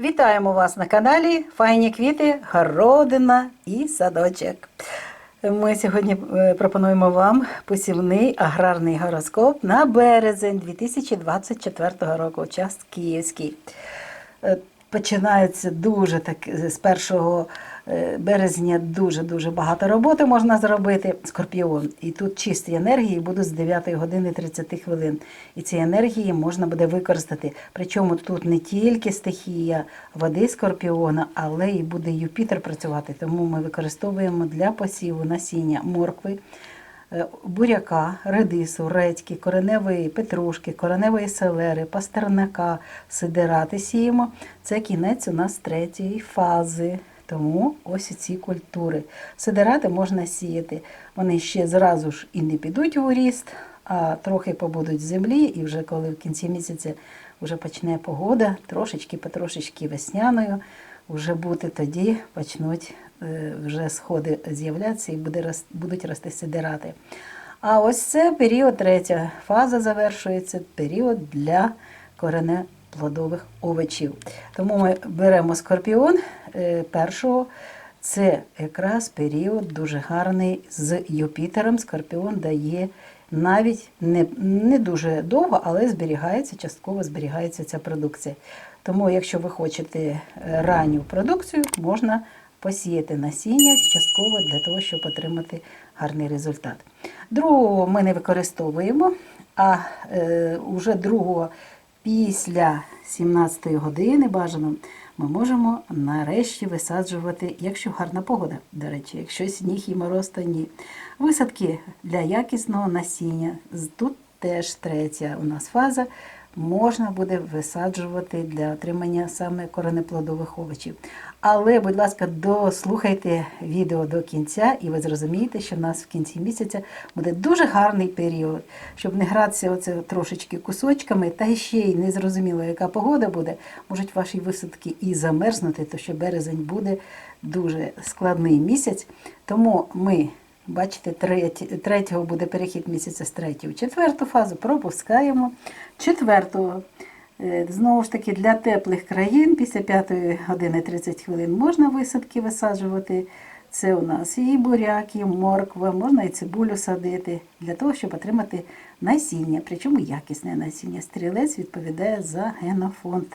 Вітаємо вас на каналі Файні квіти, городина і садочок. Ми сьогодні е, пропонуємо вам посівний аграрний гороскоп на березень 2024 року, час Київський. Е, Починається дуже так з 1 е, березня дуже-дуже багато роботи можна зробити. Скорпіон. І тут чисті енергії будуть з 9 години 30 хвилин. І ці енергії можна буде використати. Причому тут не тільки стихія води скорпіона, але і буде Юпітер працювати. Тому ми використовуємо для посіву насіння моркви. е, Буряка, редису, редьки, кореневої петрушки, кореневої селери, пастернака, сидирати сіємо. Це кінець у нас третьої фази. Тому ось ці культури. Сидирати можна сіяти. Вони ще зразу ж і не підуть у ріст, а трохи побудуть в землі, і вже коли в кінці місяця вже почне погода, трошечки потрошечки весняною, вже бути тоді почнуть е, вже сходи з'являтися і буде, будуть рости сидирати. А ось це період, третя фаза завершується, період для коренеплодових овочів. Тому ми беремо скорпіон е, першого. Це якраз період дуже гарний з Юпітером. Скорпіон дає навіть не, не дуже довго, але зберігається, частково зберігається ця продукція. Тому, якщо ви хочете е, ранню продукцію, можна посіяти насіння частково для того, щоб отримати гарний результат. Другого ми не використовуємо, а е, уже другого після 17 години бажано ми можемо нарешті висаджувати, якщо гарна погода, до речі, якщо сніг і мороз, то ні. Висадки для якісного насіння. Тут теж третя у нас фаза. Можна буде висаджувати для отримання саме коренеплодових овочів. Але, будь ласка, дослухайте відео до кінця, і ви зрозумієте, що в нас в кінці місяця буде дуже гарний період, щоб не гратися оце трошечки кусочками, та ще й не зрозуміло, яка погода буде. Можуть ваші висадки і замерзнути, то що березень буде дуже складний місяць. Тому ми. Бачите, третього буде перехід місяця з третього четверту фазу, пропускаємо. Четвертого, е, знову ж таки, для теплих країн після 5 години 30 хвилин можна висадки висаджувати. Це у нас і буряк, і морква, можна і цибулю садити, для того, щоб отримати насіння, причому якісне насіння. Стрілець відповідає за генофонд.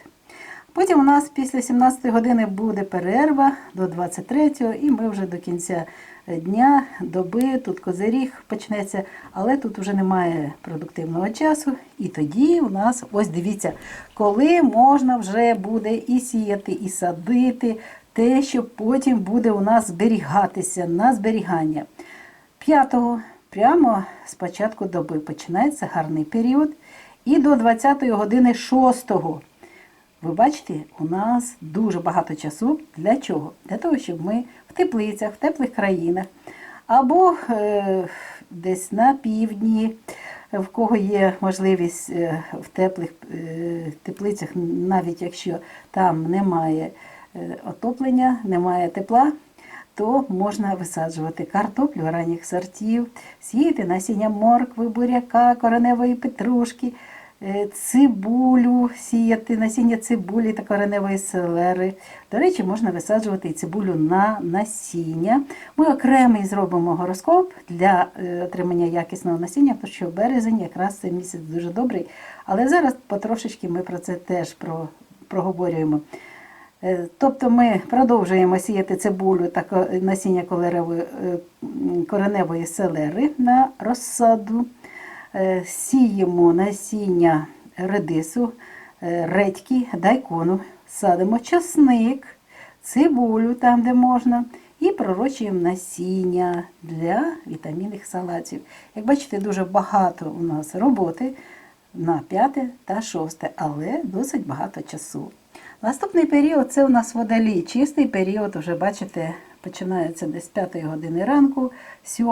Потім у нас після 17 години буде перерва до 23-го, і ми вже до кінця дня, доби, тут козиріг почнеться, але тут вже немає продуктивного часу. І тоді у нас, ось дивіться, коли можна вже буде і сіяти, і садити те, що потім буде у нас зберігатися на зберігання. П'ятого, прямо з початку доби починається гарний період. І до 20-ї години 6-го. Ви бачите, у нас дуже багато часу. Для чого? Для того, щоб ми в теплицях, в теплих країнах або е, десь на півдні, в кого є можливість е, в теплих е, теплицях, навіть якщо там немає е, отоплення, немає тепла, то можна висаджувати картоплю ранніх сортів, сіяти насіння моркви, буряка, кореневої петрушки, цибулю, сіяти насіння цибулі та кореневої селери. До речі, можна висаджувати і цибулю на насіння. Ми окремий зробимо гороскоп для е, отримання якісного насіння, тому що березень якраз цей місяць дуже добрий. Але зараз потрошечки ми про це теж про, проговорюємо. Е, Тобто ми продовжуємо сіяти цибулю та насіння е, кореневої селери на розсаду. Е, Сіємо насіння редису, е, редьки, дайкону, садимо часник, цибулю там, де можна, і пророчуємо насіння для вітамінних салатів. Як бачите, дуже багато у нас роботи на п'яте та шосте, але досить багато часу. Наступний період це у нас водолій. Чистий період, вже бачите, починається десь з 5 години ранку, 7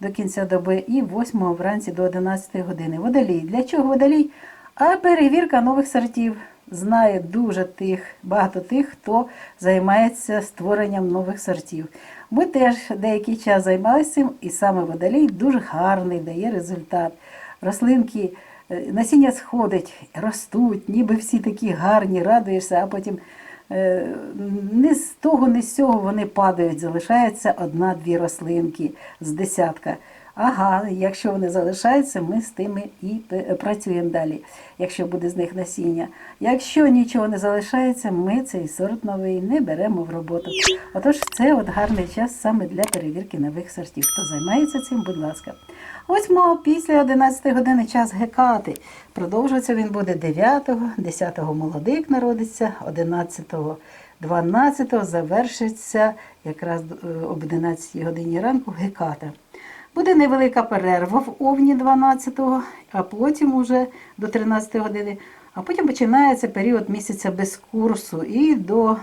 до кінця доби і 8 вранці до 11 години. Водолій. Для чого водолій? А перевірка нових сортів. Знає дуже тих, багато тих, хто займається створенням нових сортів. Ми теж деякий час займалися цим, і саме водолій дуже гарний дає результат. Рослинки е, насіння сходить, ростуть, ніби всі такі гарні, радуєшся, а потім не з того, не з цього вони падають, залишається одна-дві рослинки з десятка. Ага, якщо вони залишаються, ми з тими і працюємо далі, якщо буде з них насіння. Якщо нічого не залишається, ми цей сорт новий не беремо в роботу. Отож, це от гарний час саме для перевірки нових сортів. Хто займається цим, будь ласка. Ось мов після 11 години час гекати. Продовжується він буде 9-го, 10-го молодик народиться, 11-го, 12-го завершиться якраз е, об 11 годині ранку геката. Буде невелика перерва в овні 12-го, а потім уже до 13 години. А потім починається період місяця без курсу і до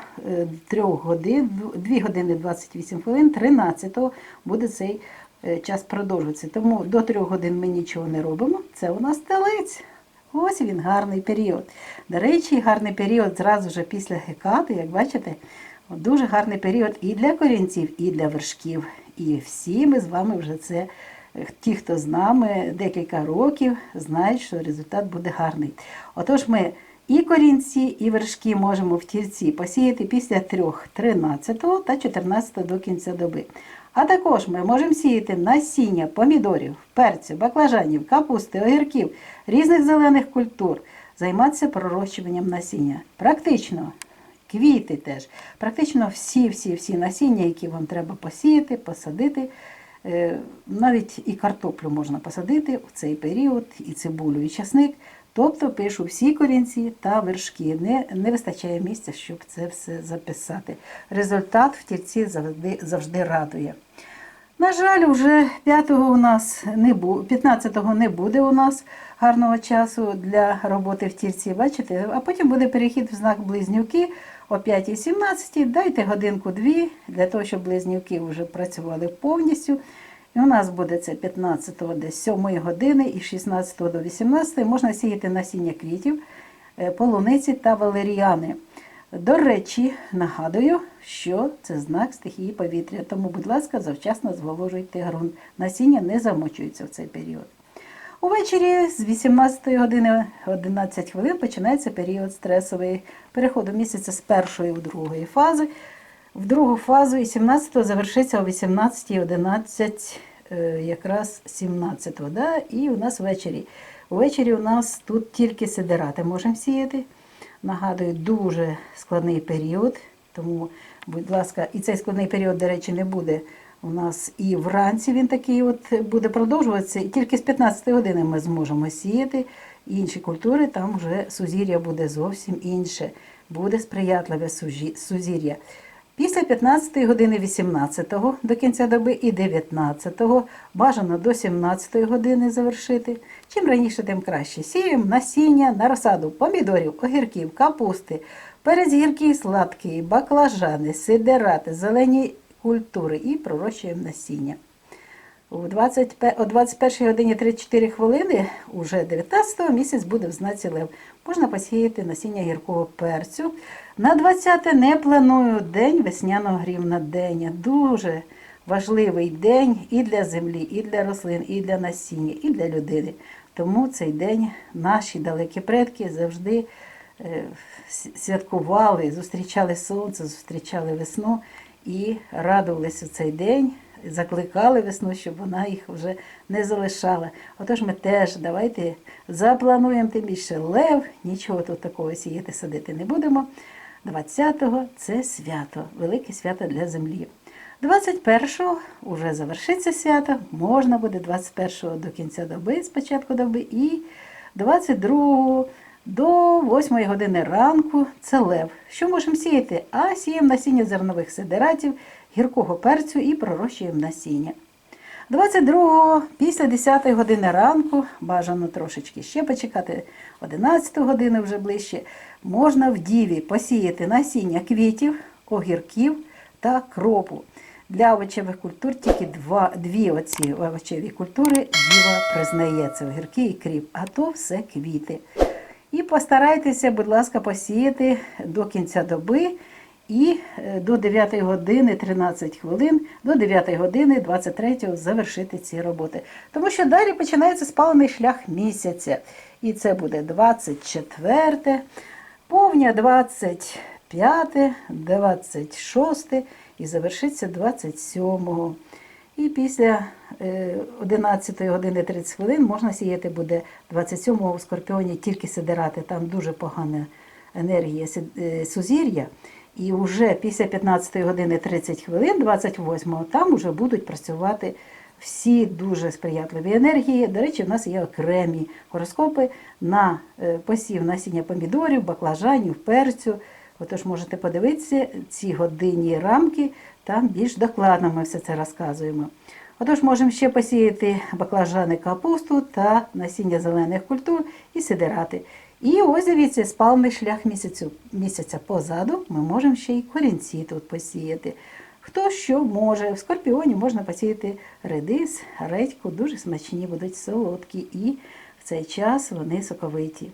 3 годин, 2 години 28 хвилин, 13-го буде цей е, час продовжуватися. Тому до 3 годин ми нічого не робимо. Це у нас телець. Ось він гарний період. До речі, гарний період зразу ж після гекати, як бачите, дуже гарний період і для корінців, і для вершків. І всі ми з вами вже це, е, ті, хто з нами декілька років, знають, що результат буде гарний. Отож, ми і корінці, і вершки можемо в тільці посіяти після 3, 13 та 14 до кінця доби. А також ми можемо сіяти насіння помідорів, перцю, баклажанів, капусти, огірків, різних зелених культур, займатися пророщуванням насіння. Практично квіти теж. Практично всі-всі-всі насіння, які вам треба посіяти, посадити. Е, Навіть і картоплю можна посадити в цей період, і цибулю, і часник. Тобто пишу всі корінці та вершки. Не, не вистачає місця, щоб це все записати. Результат в тільці завжди, завжди радує. На жаль, вже 5-го у нас не бу... 15-го не буде у нас гарного часу для роботи в тільці, бачите? А потім буде перехід в знак близнюки о 5.17. Дайте годинку-дві для того, щоб близнюки вже працювали повністю. І у нас буде це 15-го десь 7 години і 16 до 18 можна сіяти насіння квітів, е, полуниці та валеріани. До речі, нагадую, що це знак стихії повітря, тому, будь ласка, завчасно зволожуйте ґрунт. Насіння не замочується в цей період. Увечері з 18 години 11 хвилин починається період стресовий переходу місяця з першої в другої фази. В другу фазу і 17-го завершиться о 18.11, е, якраз 17-го. Да? І у нас ввечері. Увечері у нас тут тільки сидерати можемо сіяти. Нагадую, дуже складний період. Тому, будь ласка, і цей складний період, до речі, не буде у нас і вранці він такий от буде продовжуватися. І тільки з 15 години ми зможемо сіяти інші культури, там вже сузір'я буде зовсім інше. Буде сприятливе сузір'я. Після 15 години 18 до кінця доби і 19 бажано до 17 години завершити. Чим раніше, тим краще. Сіємо насіння на розсаду помідорів, огірків, капусти, перець гіркий, сладкий, баклажани, сидерати, зелені культури і пророщуємо насіння. О 20, о 21 годині 34 хвилини, уже 19-го місяць буде в знаці Лев. Можна посіяти насіння гіркого перцю. На 20 не планую день весняного грівнадення. Дуже важливий день і для землі, і для рослин, і для насіння, і для людини. Тому цей день наші далекі предки завжди е, святкували, зустрічали сонце, зустрічали весну і радувалися цей день, закликали весну, щоб вона їх вже не залишала. Отож ми теж давайте заплануємо тим більше лев, нічого тут такого сіяти, садити не будемо. 20-го це свято, велике свято для землі. 21-го вже завершиться свято, можна буде 21-го до кінця доби, з початку доби, і 22-го до 8 години ранку це лев. Що можемо сіяти? А сіємо насіння зернових сидератів, гіркого перцю і пророщуємо насіння. 22-го після 10 години ранку, бажано трошечки ще почекати, 11 години вже ближче, можна в діві посіяти насіння квітів, огірків та кропу. Для овочевих культур тільки два, дві оці овочеві культури діва признає це огірки і кріп, а то все квіти. І постарайтеся, будь ласка, посіяти до кінця доби і е, до 9 години 13 хвилин, до 9 години 23 завершити ці роботи. Тому що далі починається спалений шлях місяця. І це буде 24, повня 25, 26 і завершиться 27. І після е, 11 години 30 хвилин можна сіяти буде 27-го у Скорпіоні тільки сидирати. Там дуже погана енергія е, сузір'я. І вже після 15 години 30 хвилин, 28-го, там вже будуть працювати всі дуже сприятливі енергії. До речі, в нас є окремі гороскопи на е, посів насіння помідорів, баклажанів, перцю. Отож можете подивитися ці годинні рамки, там більш докладно ми все це розказуємо. Отож, можемо ще посіяти баклажани капусту та насіння зелених культур і сидирати. І ось дивіться, спалний шлях місяцю, місяця позаду ми можемо ще й корінці тут посіяти. Хто що може. В скорпіоні можна посіяти редис, редьку, дуже смачні, будуть солодкі, і в цей час вони соковиті.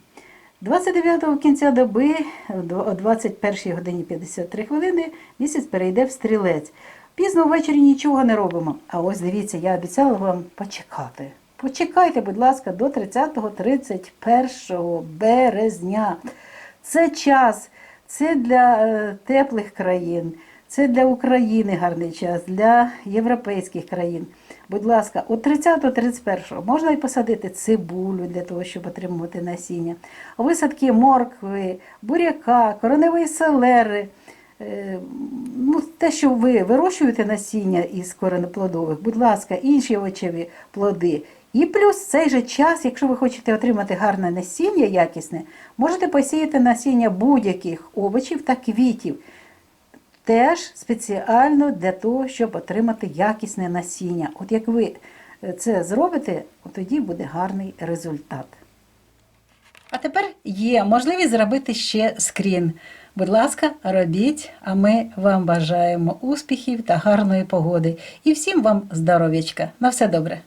29-го кінця доби о 21 годині 53 хвилини місяць перейде в стрілець. Пізно ввечері нічого не робимо. А ось дивіться, я обіцяла вам почекати. Почекайте, будь ласка, до 30-31 березня. Це час, це для е, теплих країн, це для України гарний час, для європейських країн. Будь ласка, от 30-31 можна і посадити цибулю для того, щоб отримувати насіння, висадки моркви, буряка, кореневої селери. Е, Ну, те, що ви вирощуєте насіння із коренеплодових, будь ласка, інші овочеві плоди. І плюс цей же час, якщо ви хочете отримати гарне насіння якісне, можете посіяти насіння будь-яких овочів та квітів. Теж спеціально для того, щоб отримати якісне насіння. От як ви е, це зробите, тоді буде гарний результат. А тепер є можливість зробити ще скрін. Будь ласка, робіть, а ми вам бажаємо успіхів та гарної погоди. І всім вам здоров'ячка. На все добре.